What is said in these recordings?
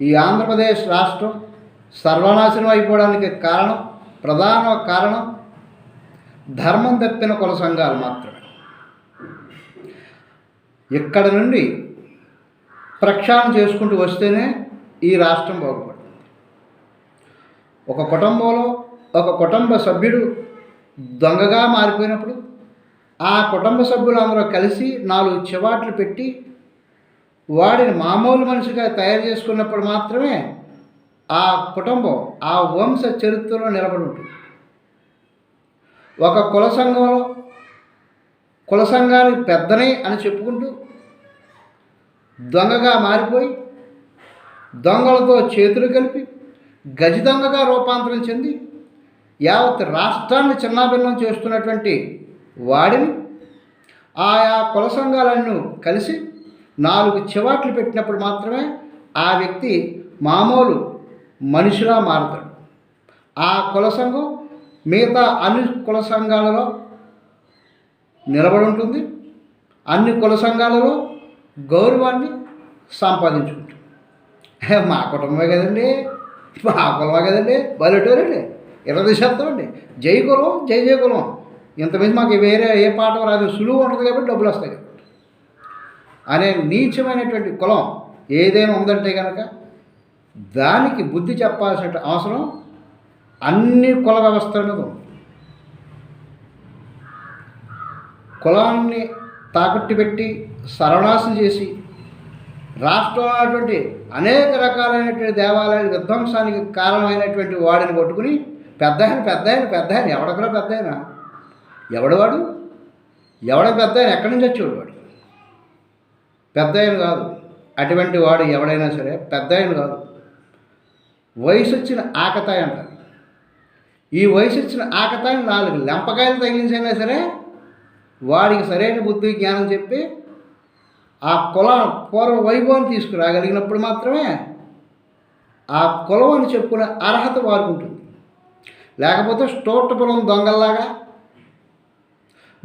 ఈ ఆంధ్రప్రదేశ్ రాష్ట్రం సర్వనాశనం అయిపోవడానికి కారణం ప్రధాన కారణం ధర్మం తప్పిన కుల సంఘాలు మాత్రమే. ఇక్కడ నుండి ప్రక్షాళన చేసుకుంటూ వస్తేనే ఈ రాష్ట్రం బాగుపడుతుంది. ఒక కుటుంబంలో ఒక కుటుంబ సభ్యుడు దొంగగా మారిపోయినప్పుడు ఆ కుటుంబ సభ్యులందరూ కలిసి నాలుగు చివాట్లు పెట్టి వాడిని మామూలు మనిషిగా తయారు చేసుకున్నప్పుడు మాత్రమే ఆ కుటుంబం ఆ వంశ చరిత్రలో నిలబడి ఉంటుంది. ఒక కుల సంఘంలో కుల సంఘానికి పెద్దనే అని చెప్పుకుంటూ దొంగగా మారిపోయి దొంగలతో చేతులు కలిపి గజి దొంగగా రూపాంతరం చెంది యావత్ రాష్ట్రాన్ని చిన్నాభిన్నం చేస్తున్నటువంటి వాడిని ఆయా కుల సంఘాలను కలిసి నాలుగు చివాట్లు పెట్టినప్పుడు మాత్రమే ఆ వ్యక్తి మామూలు మనిషిలా మారుతాడు. ఆ కుల సంఘం మిగతా అన్ని కుల సంఘాలలో నిలబడి ఉంటుంది అన్ని కుల సంఘాలలో గౌరవాన్ని సంపాదించుకుంటుంది. మా కుటుంబమే కదండి. మా కులమే కదండి. బలెటోరండి. ఇరవై శాతం అండి. జై కులం జై జయ కులం. ఇంతమంది మాకు వేరే ఏ పాట రాదు. సులువు ఉంటుంది కాబట్టి డబ్బులు వస్తాయి. అనే నీచమైనటువంటి కులం ఏదైనా ఉందంటే కనుక దానికి బుద్ధి చెప్పాల్సిన అవసరం అన్ని కుల వ్యవస్థల మీద ఉంది. కులాన్ని తాకట్టు పెట్టి సర్వనాశం చేసి రాష్ట్రంలో ఉన్నటువంటి అనేక రకాలైనటువంటి దేవాలయాల విధ్వంసానికి కారణమైనటువంటి వాడిని పట్టుకుని పెద్ద ఆయన పెద్ద ఆయన పెద్ద ఆయన ఎవడకరా పెద్ద ఆయన. ఎవడవాడు ఎవడ పెద్ద ఆయన. ఎక్కడి నుంచి వచ్చేవాడు వాడు? పెద్ద ఆయన కాదు. అటువంటి వాడు ఎవడైనా సరే పెద్ద ఆయన కాదు. వయసు వచ్చిన ఆకతాయి అంటారు ఈ వయసు వచ్చిన ఆకతాయి నాలుగు లెంపకాయలు తగిలించైనా సరే వాడికి సరైన బుద్ధి జ్ఞానం చెప్పి ఆ కుల పూర్వ వైభవం తీసుకురాగలిగినప్పుడు మాత్రమే ఆ కులం అని చెప్పుకునే అర్హత వారికి ఉంటుంది. లేకపోతే స్టోటపురం దొంగల్లాగా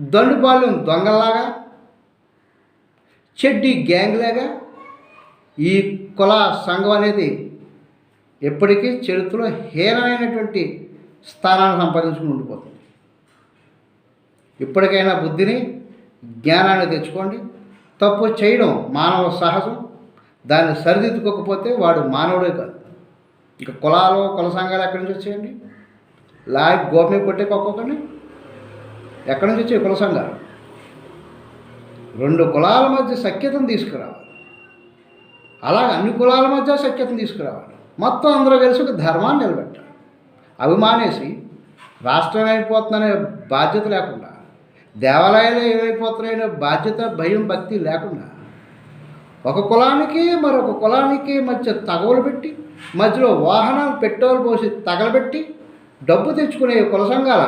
దండుపాలెం దొంగల్లాగా చెడ్డి గ్యాంగ్లాగా ఈ కుల సంఘం అనేది ఎప్పటికీ చరిత్రలో హీనమైనటువంటి స్థానాన్ని సంపాదించుకుని ఉండిపోతుంది. ఇప్పటికైనా బుద్ధిని జ్ఞానాన్ని తెచ్చుకోండి. తప్పు చేయడం మానవ సాహసం. దాన్ని సరిదిద్దుకోకపోతే వాడు మానవుడే కాదు. ఇక కులాలు కుల సంఘాలు ఎక్కడి నుంచి వచ్చేయండి? లాగ్ గోపి కొట్టే ఒక్కొక్కరిని ఎక్కడి నుంచి వచ్చాయి కుల సంఘాలు? రెండు కులాల మధ్య సఖ్యతను తీసుకురావాలి. అలా అన్ని కులాల మధ్య సఖ్యతను తీసుకురావాలి. మొత్తం అందరూ కలిసి ఒక ధర్మాన్ని నిలబెట్టాలి. అవి మానేసి రాష్ట్రం అయిపోతుందనే బాధ్యత లేకుండా దేవాలయాలు ఏమైపోతున్నాయనే బాధ్యత భయం భక్తి లేకుండా ఒక కులానికి మరొక కులానికి మధ్య తగవలు పెట్టి మధ్యలో వాహనాలు పెట్రోల్ పోసి తగలబెట్టి డబ్బు తెచ్చుకునే కుల సంఘాల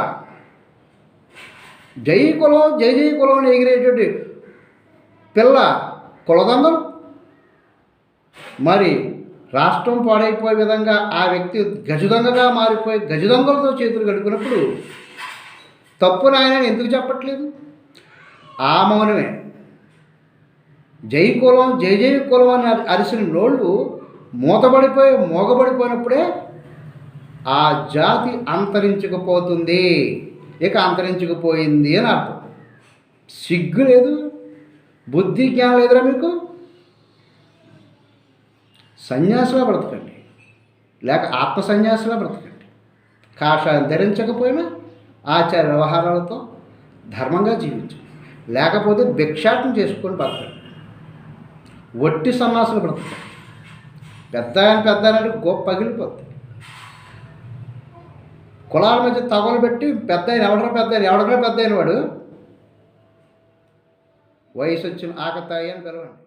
జై కులం జై జై కులం ఎగిరేటువంటి పిల్ల కులదంగలు మరి రాష్ట్రం పాడైపోయే విధంగా ఆ వ్యక్తి గజదొంగగా మారిపోయి గజదొంగలతో చేతులు కడుకున్నప్పుడు తప్పు నాయన ఎందుకు చెప్పట్లేదు? ఆ మౌనమే. జై కులం జై జై కులం అని అరిసిన నోళ్ళు మూతబడిపోయి మోగబడిపోయినప్పుడే ఆ జాతి అంతరించకపోతుంది. ఇక అంతరించకపోయింది అని అర్థం. సిగ్గు లేదు. బుద్ధి జ్ఞానం లేదురా మీకు? సన్యాసిలా బ్రతకండి. లేక ఆత్మ సన్యాసిలా బ్రతకండి. కాషాయం ధరించకపోయినా ఆచార వ్యవహారాలతో ధర్మంగా జీవించు. లేకపోతే భిక్షాటం చేసుకొని బ్రతకండి. వట్టి సన్యాసులు బ్రతకండి. పెద్ద ఆయన పెద్ద అంటే గొప్ప పగిలిపోతుంది కులాల మధ్య తగలు పెట్టి పెద్ద ఆయన ఎవడరా పెద్ద ఆయన ఎవడరా పెద్ద అయిన వాడు? వయసు వచ్చిన ఆకతాయి అని పిలవండి.